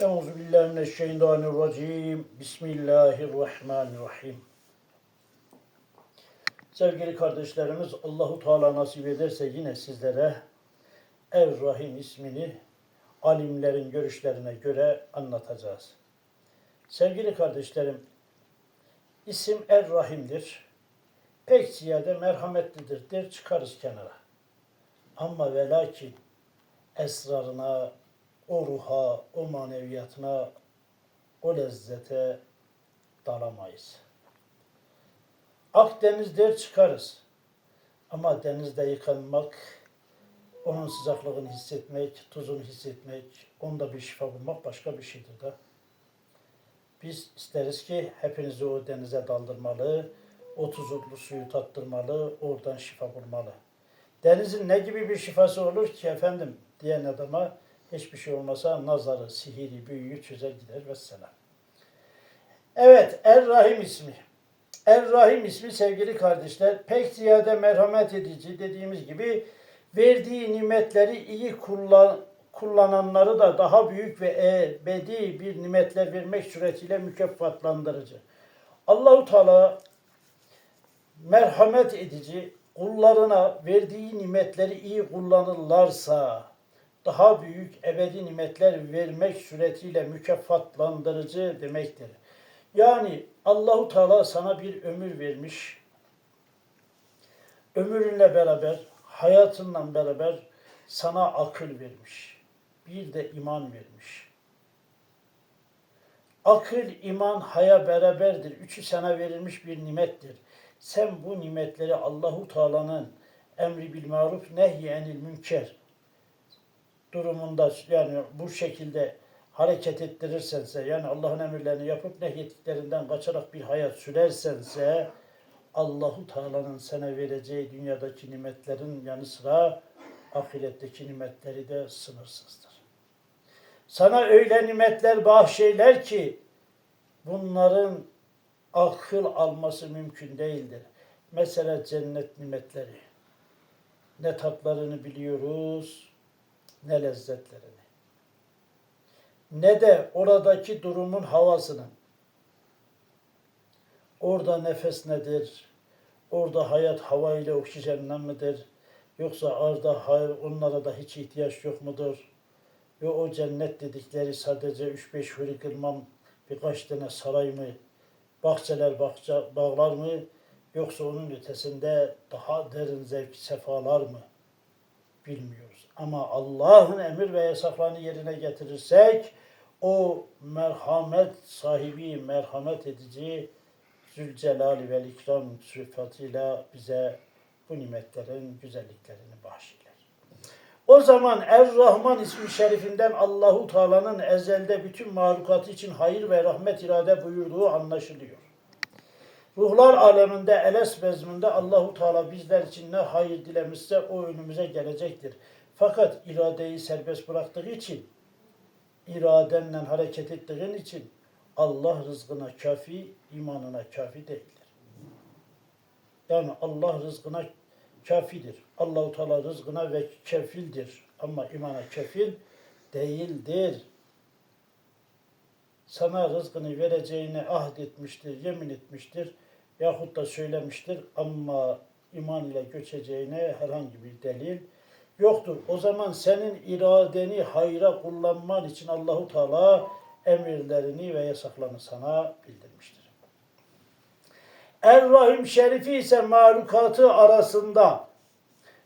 Euzu billahi mineşşeytanirracim. Bismillahirrahmanirrahim. Sevgili kardeşlerimiz, Allahu Teala nasip ederse yine sizlere Er-Rahim ismini alimlerin görüşlerine göre anlatacağız. Sevgili kardeşlerim, isim Er-Rahim'dir. Pek ziyade merhametlidir der çıkarız kenara. Ama ve lakin esrarına, o ruha, o maneviyatına, o lezzete dalamayız. Akdeniz der çıkarız. Ama denizde yıkanmak, onun sıcaklığını hissetmek, tuzunu hissetmek, onda bir şifa bulmak başka bir şeydir de. Biz isteriz ki hepinizi o denize daldırmalı, o tuzlu suyu tattırmalı, oradan şifa bulmalı. Denizin ne gibi bir şifası olur ki efendim diyen adama hiçbir şey olmasa nazarı, sihiri, büyüyü çözer gider ve selam. Evet, Er-Rahim ismi. Er-Rahim ismi sevgili kardeşler pek ziyade merhamet edici dediğimiz gibi verdiği nimetleri iyi kullan, kullananları da daha büyük ve ebedi bir nimetler vermek suretiyle mükafatlandırıcı. Allahu Teala merhamet edici kullarına verdiği nimetleri iyi kullanırlarsa daha büyük ebedi nimetler vermek suretiyle mükafatlandırıcı demektir. Yani Allahu Teala sana bir ömür vermiş. Ömrünle beraber, hayatınla beraber sana akıl vermiş. Bir de iman vermiş. Akıl, iman, haya beraberdir. Üçü sana verilmiş bir nimettir. Sen bu nimetleri Allahu Teala'nın emri bil maruf nehy enil münker durumunda yani bu şekilde hareket ettirirsense yani Allah'ın emirlerini yapıp nehyettiklerinden kaçarak bir hayat sürersense Allahu Teala'nın sana vereceği dünyadaki nimetlerin yanı sıra ahiretteki nimetleri de sınırsızdır. Sana öyle nimetler bahşeyler ki bunların akıl alması mümkün değildir. Mesela cennet nimetleri. Ne tatlarını biliyoruz, ne lezzetlerini. Ne de oradaki durumun havasının. Orada nefes nedir? Orada hayat hava ile oksijenle midir? Yoksa arda hayır onlara da hiç ihtiyaç yok mudur? Ve o cennet dedikleri sadece 3-5 hurikılmam birkaç tane saray mı? Bahçeler, bahçe, bağlar mı? Yoksa onun ötesinde daha derin zevk, sefalar mı? Bilmiyoruz. Ama Allah'ın emir ve yasaklarını yerine getirirsek o merhamet sahibi, merhamet edici Zülcelal ve İkram sıfatıyla bize bu nimetlerin güzelliklerini bahşeder. O zaman Er-Rahman ismi şerifinden Allahu Teala'nın ezelde bütün mahlukatı için hayır ve rahmet irade buyurduğu anlaşılıyor. Ruhlar aleminde eles bezminde Allahu Teala bizler için ne hayır dilemişse o önümüze gelecektir. Fakat iradeyi serbest bıraktığı için, iradenle hareket ettiğin için Allah rızkına kafi, imanına kafi değildir. Yani Allah rızkına kafidir. Allahu Teala rızkına ve kefildir. Ama imana kefil değildir. Sana rızkını vereceğini ahd etmiştir, yemin etmiştir yahut da söylemiştir ama iman ile göçeceğine herhangi bir delil yoktur. O zaman senin iradeni hayra kullanman için Allahu Teala emirlerini ve yasaklarını sana bildirmiştir. Er-Rahim Şerifi ise mahlukatı arasında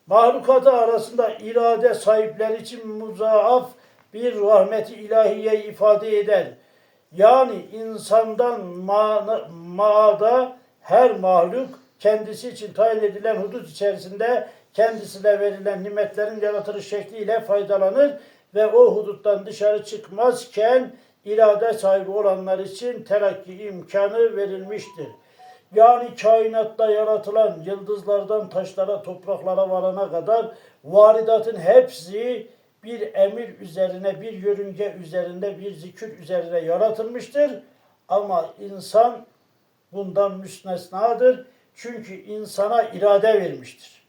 mahlukatı arasında irade sahipleri için muzaaf bir rahmeti ilahiye ifade eder. Yani insandan ma maada her mahluk kendisi için tayin edilen hudut içerisinde kendisine verilen nimetlerin yaratılış şekliyle faydalanır ve o huduttan dışarı çıkmazken irade sahibi olanlar için terakki imkanı verilmiştir. Yani kainatta yaratılan yıldızlardan taşlara, topraklara varana kadar varidatın hepsi bir emir üzerine, bir yörünge üzerinde, bir zikir üzerine yaratılmıştır. Ama insan bundan müstesnadır. Çünkü insana irade vermiştir.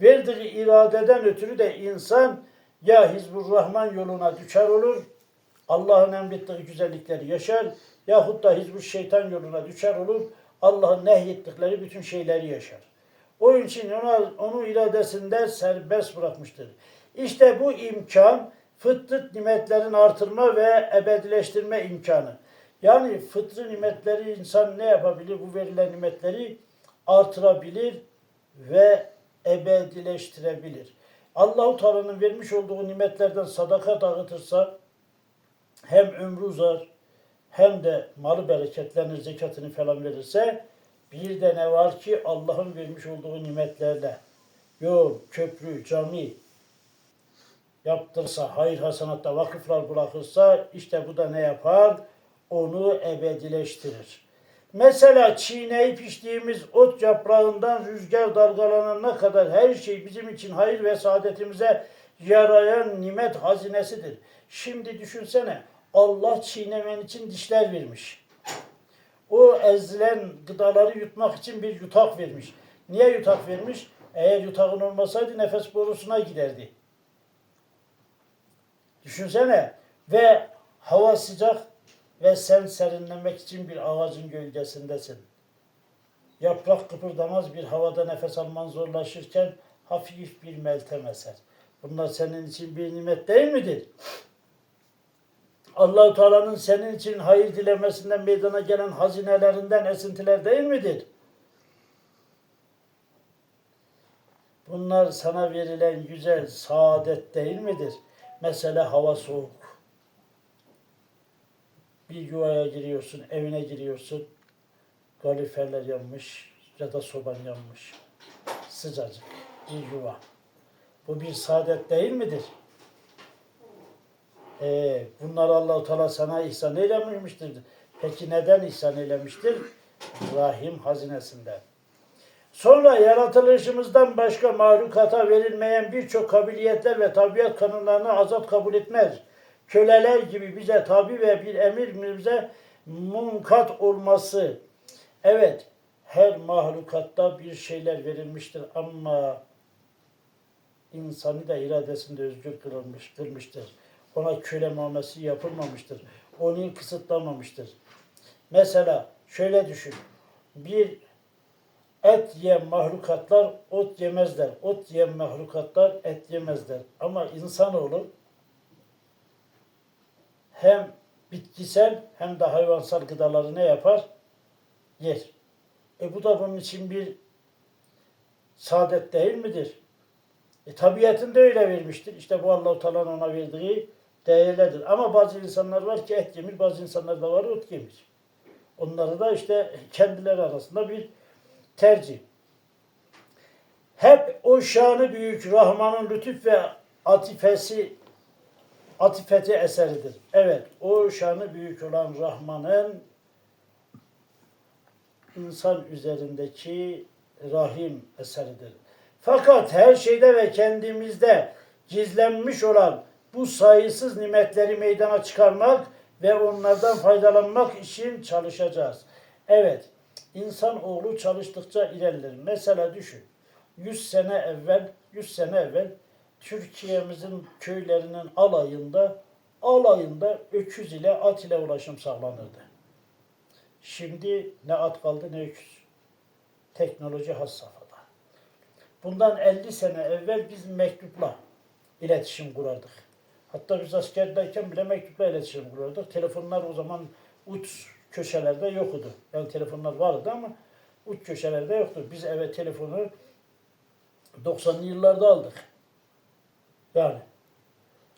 Verdiği iradeden ötürü de insan ya Hizbur yoluna düşer olur, Allah'ın emrettiği güzellikleri yaşar yahut da hizbu şeytan yoluna düşer olur. Allah'ın nehyettikleri bütün şeyleri yaşar. Onun için ona, onu iradesinde serbest bırakmıştır. İşte bu imkan fıtrat nimetlerin artırma ve ebedileştirme imkanı. Yani fıtri nimetleri insan ne yapabilir? Bu verilen nimetleri artırabilir ve ebedileştirebilir. Allahu Teala'nın vermiş olduğu nimetlerden sadaka dağıtırsa hem ömrü uzar hem de malı bereketlenir, zekatını falan verirse bir de ne var ki Allah'ın vermiş olduğu nimetlerle yol, köprü, cami yaptırsa, hayır hasanatta vakıflar bırakırsa işte bu da ne yapar? Onu ebedileştirir. Mesela çiğneyip içtiğimiz ot yaprağından rüzgar dalgalanana kadar her şey bizim için hayır ve saadetimize yarayan nimet hazinesidir. Şimdi düşünsene Allah çiğnemen için dişler vermiş. O ezilen gıdaları yutmak için bir yutak vermiş. Niye yutak vermiş? Eğer yutağın olmasaydı nefes borusuna giderdi. Düşünsene ve hava sıcak ve sen serinlemek için bir ağacın gölgesindesin. Yaprak kıpırdamaz bir havada nefes alman zorlaşırken hafif bir meltem eser. Bunlar senin için bir nimet değil midir? Allahu Teala'nın senin için hayır dilemesinden meydana gelen hazinelerinden esintiler değil midir? Bunlar sana verilen güzel saadet değil midir? Mesela hava soğuk. Bir yuvaya giriyorsun, evine giriyorsun. Kaloriferler yanmış ya da soban yanmış. Sıcacık bir yuva. Bu bir saadet değil midir? Ee, bunlar Allah-u Teala sana ihsan eylememiştir. Peki neden ihsan eylemiştir? Rahim hazinesinden. Sonra yaratılışımızdan başka mahlukata verilmeyen birçok kabiliyetler ve tabiat kanunlarını azat kabul etmez. Köleler gibi bize tabi ve bir emir bize munkat olması. Evet, her mahlukatta bir şeyler verilmiştir ama insanı da iradesinde özgür kılınmış, kılmıştır. Ona köle muamelesi yapılmamıştır. Onu kısıtlamamıştır. Mesela şöyle düşün. Bir et yiyen mahlukatlar ot yemezler. Ot yiyen mahlukatlar et yemezler. Ama insanoğlu hem bitkisel hem de hayvansal gıdaları ne yapar? Yer. E bu da bunun için bir saadet değil midir? E, tabiatında öyle vermiştir. İşte bu Allah-u Teala'nın ona verdiği değerlerdir. Ama bazı insanlar var ki et yemir, bazı insanlar da var ot yemir. Onları da işte kendileri arasında bir tercih. Hep o şanı büyük Rahman'ın lütuf ve atifesi atifeti eseridir. Evet, o şanı büyük olan Rahman'ın insan üzerindeki rahim eseridir. Fakat her şeyde ve kendimizde gizlenmiş olan bu sayısız nimetleri meydana çıkarmak ve onlardan faydalanmak için çalışacağız. Evet, insan oğlu çalıştıkça ilerler. Mesela düşün, 100 sene evvel, 100 sene evvel Türkiye'mizin köylerinin alayında alayında öküz ile at ile ulaşım sağlanırdı. Şimdi ne at kaldı ne öküz. Teknoloji has safhada. Bundan 50 sene evvel biz mektupla iletişim kurardık. Hatta biz askerdeyken bile mektupla iletişim kurardık. Telefonlar o zaman uç köşelerde yoktu. Yani telefonlar vardı ama uç köşelerde yoktu. Biz eve telefonu 90'lı yıllarda aldık. Yani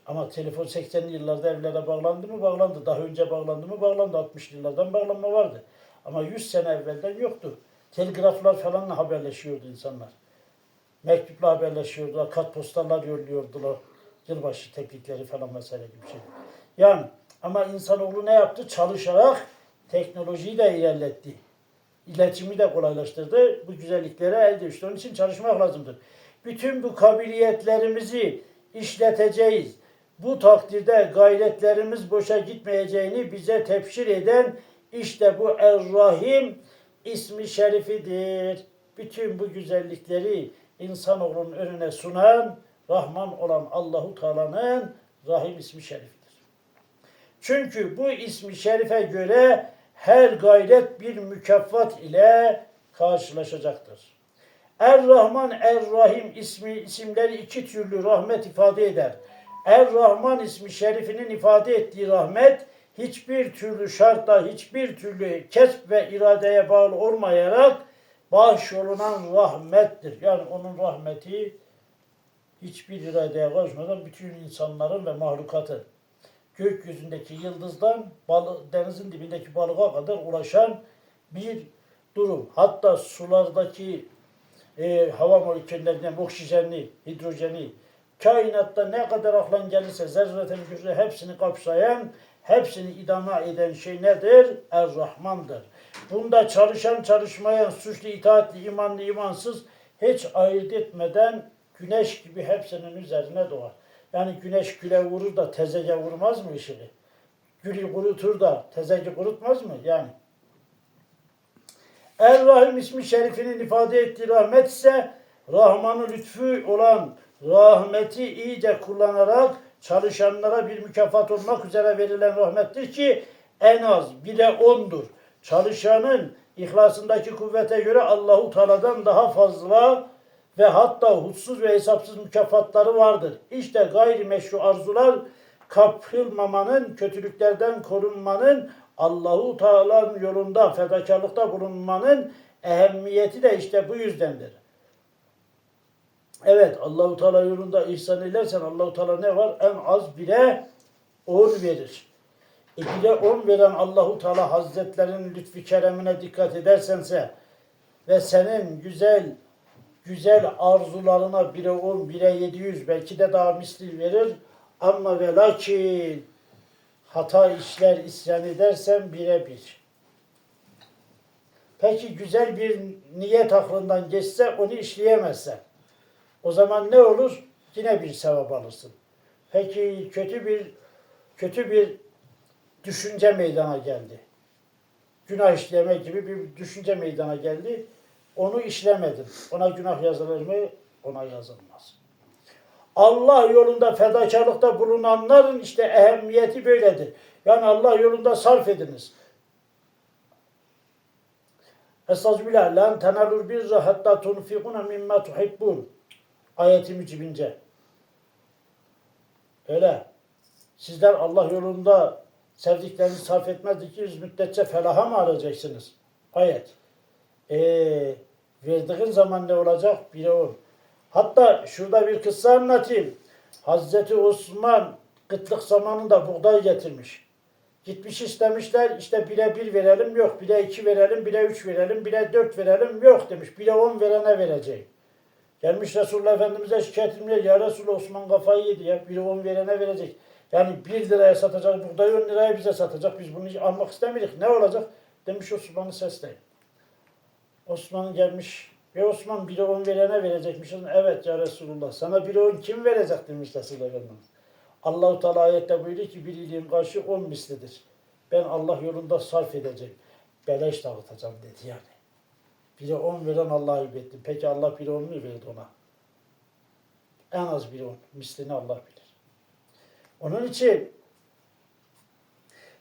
ama telefon 80'li yıllarda evlere bağlandı mı? Bağlandı. Daha önce bağlandı mı? Bağlandı. 60'lı yıllardan bağlanma vardı. Ama 100 sene evvelden yoktu. Telgraflar falanla haberleşiyordu insanlar. Mektupla haberleşiyordular. Kat postallar yolluyordular. Yılbaşı tebrikleri falan mesele gibi şey. Yani ama insanoğlu ne yaptı? Çalışarak teknolojiyi de ilerletti. İletişimi de kolaylaştırdı. Bu güzelliklere elde etti. Onun için çalışmak lazımdır. Bütün bu kabiliyetlerimizi işleteceğiz. Bu takdirde gayretlerimiz boşa gitmeyeceğini bize tepşir eden işte bu Er-Rahim ismi şerifidir. Bütün bu güzellikleri insanoğlunun önüne sunan Rahman olan Allahu Teala'nın Rahim ismi şerifidir. Çünkü bu ismi şerife göre her gayret bir mükafat ile karşılaşacaktır. Er-Rahman, Er-Rahim ismi isimleri iki türlü rahmet ifade eder. Er-Rahman ismi şerifinin ifade ettiği rahmet hiçbir türlü şartta, hiçbir türlü kesp ve iradeye bağlı olmayarak bahşolunan rahmettir. Yani onun rahmeti hiçbir iradeye karışmadan bütün insanların ve mahlukatı gökyüzündeki yıldızdan balı, denizin dibindeki balığa kadar ulaşan bir durum. Hatta sulardaki e, hava moleküllerinden oksijeni, hidrojeni, kainatta ne kadar aklan gelirse zerreten gücü hepsini kapsayan, hepsini idama eden şey nedir? Er-Rahman'dır. Bunda çalışan çalışmayan, suçlu itaatli, imanlı, imansız hiç ayırt etmeden güneş gibi hepsinin üzerine doğar. Yani güneş güle vurur da tezege vurmaz mı ışığı? Gülü kurutur da tezegi kurutmaz mı? Yani Er-Rahim ismi şerifinin ifade ettiği rahmet ise Rahman'ın lütfu olan rahmeti iyice kullanarak çalışanlara bir mükafat olmak üzere verilen rahmettir ki en az bire ondur. Çalışanın ihlasındaki kuvvete göre Allahu Teala'dan daha fazla ve hatta hutsuz ve hesapsız mükafatları vardır. İşte gayrimeşru arzular kapılmamanın, kötülüklerden korunmanın, Allahu Teala'nın yolunda fedakarlıkta bulunmanın ehemmiyeti de işte bu yüzdendir. Evet Allahu Teala yolunda ihsan edersen Allahu Teala ne var? En az bire on verir. E bire on veren Allahu Teala Hazretlerinin lütfu keremine dikkat edersense ve senin güzel güzel arzularına bire on, bire yedi yüz belki de daha misli verir. Ama ve lakin hata işler isyan edersen bire bir. Peki güzel bir niyet aklından geçse onu işleyemezsen o zaman ne olur? Yine bir sevap alırsın. Peki kötü bir kötü bir düşünce meydana geldi. Günah işleme gibi bir düşünce meydana geldi. Onu işlemedin. Ona günah yazılır mı? Ona yazılmaz. Allah yolunda fedakarlıkta bulunanların işte ehemmiyeti böyledir. Yani Allah yolunda sarf ediniz. Estağfirullah. Lan tenalur birra hatta tunfikuna mimma tuhibbun. Ayeti mücibince. Öyle. Sizler Allah yolunda sevdiklerinizi sarf etmedikiniz müddetçe felaha mı arayacaksınız? Ayet. Ee, verdiğin zaman ne olacak? Bire on. Hatta şurada bir kıssa anlatayım. Hazreti Osman kıtlık zamanında buğday getirmiş. Gitmiş istemişler işte bire bir verelim yok, bire iki verelim, bire üç verelim, bire dört verelim yok demiş. Bire on verene vereceğim. Gelmiş Resulullah Efendimiz'e şikayet etmişler. Ya Resulullah Osman kafayı yedi ya. Biri on verene verecek. Yani bir liraya satacak, buğdayı on liraya bize satacak. Biz bunu almak istemiyoruz. Ne olacak? Demiş Osman'ı sesleyin. Osman gelmiş. Ya Osman biri on verene verecekmiş. Evet ya Resulullah. Sana biri on kim verecek demiş Resulullah Efendimiz. Allahu Teala ayette buyuruyor ki bir iyiliğin karşı on mislidir. Ben Allah yolunda sarf edeceğim. Beleş dağıtacağım dedi yani. Biri on veren Allah'a ibetti. Peki Allah biri on mu verdi ona? En az biri on. Mislini Allah bilir. Onun için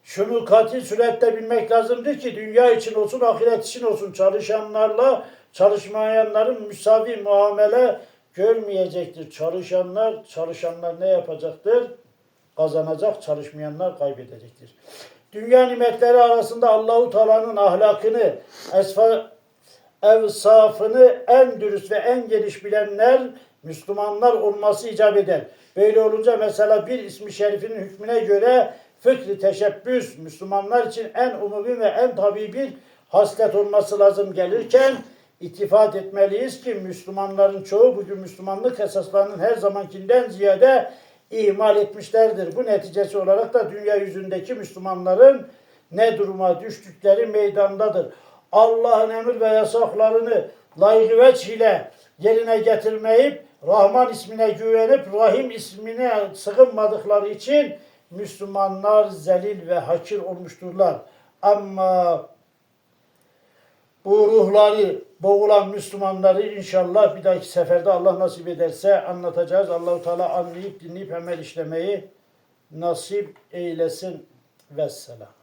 şunu katil surette bilmek lazımdır ki dünya için olsun, ahiret için olsun çalışanlarla çalışmayanların müsavi muamele görmeyecektir. Çalışanlar, çalışanlar ne yapacaktır? Kazanacak, çalışmayanlar kaybedecektir. Dünya nimetleri arasında Allahu Teala'nın ahlakını, esfa, evsafını en dürüst ve en geniş bilenler Müslümanlar olması icap eder. Böyle olunca mesela bir ismi şerifinin hükmüne göre fıkri teşebbüs Müslümanlar için en umumi ve en tabi bir haslet olması lazım gelirken ittifat etmeliyiz ki Müslümanların çoğu bugün Müslümanlık esaslarının her zamankinden ziyade ihmal etmişlerdir. Bu neticesi olarak da dünya yüzündeki Müslümanların ne duruma düştükleri meydandadır. Allah'ın emir ve yasaklarını layık veç ile yerine getirmeyip Rahman ismine güvenip Rahim ismine sığınmadıkları için Müslümanlar zelil ve hakir olmuşturlar. Ama bu ruhları boğulan Müslümanları inşallah bir dahaki seferde Allah nasip ederse anlatacağız. Allahu Teala anlayıp dinleyip amel işlemeyi nasip eylesin. Vesselam.